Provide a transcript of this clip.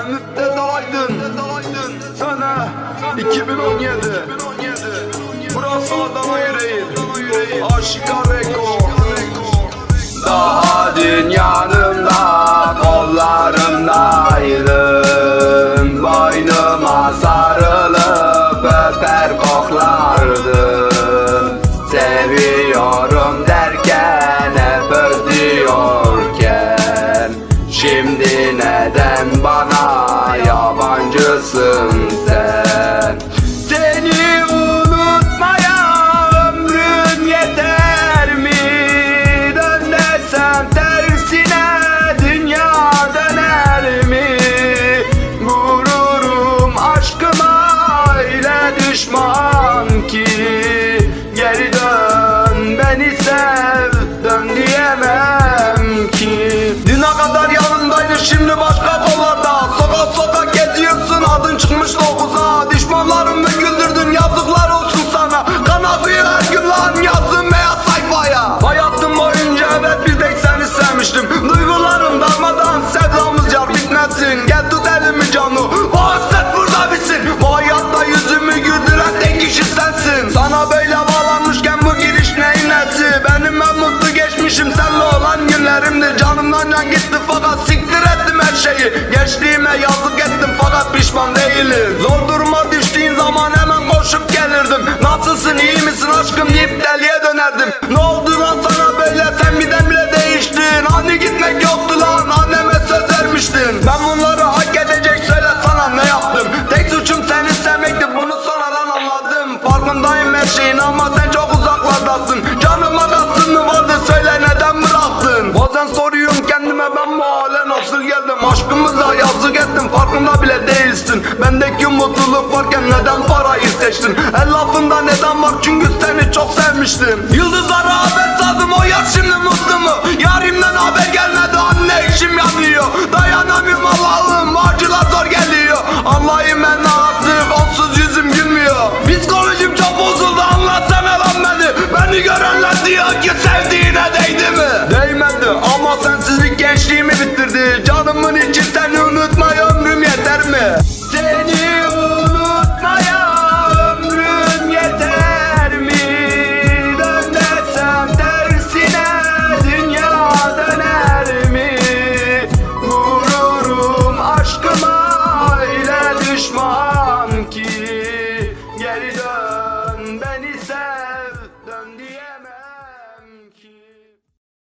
Ben müptezalaydın Sene 2017 Burası Adana yüreğin Aşika Rekor Daha dünyanın doesn't Aklımdan gitti fakat siktir ettim her şeyi. Gençliğime yazık ettim fakat pişman değilim. Zor duruma düştüğün zaman hemen koşup gelirdim. Nasılsın iyi misin aşkım deyip deliye dönerdim. Ne oldu lan sana böyle? Sen birden bile değiştin. Hani gitmek yoktu lan? Anneme söz vermiştin. Ben bunları hak edecek söyle sana ne yaptım? Tek suçum seni sevmekti. Bunu sonradan anladım. Farkındayım her şeyin ama yazık ettin farkında bile değilsin. Bendeki mutluluk varken neden parayı seçtin? El lafında neden var? Çünkü seni çok sevmiştim. Yıldızlara haber saldım o yar şimdi mutlu mu? Yarimden haber gelmedi anne içim yanıyor. Dayanamıyorum Allah'ım acılar zor geliyor. Anlayın ben ne yaptık onsuz yüzüm gülmüyor. Psikolojim çok bozuldu anlatsana lan beni. Beni görenler diyor ki sevdiğine değdi mi? Değmedi ama sensizlik gençliğimi bitirdi. Canımın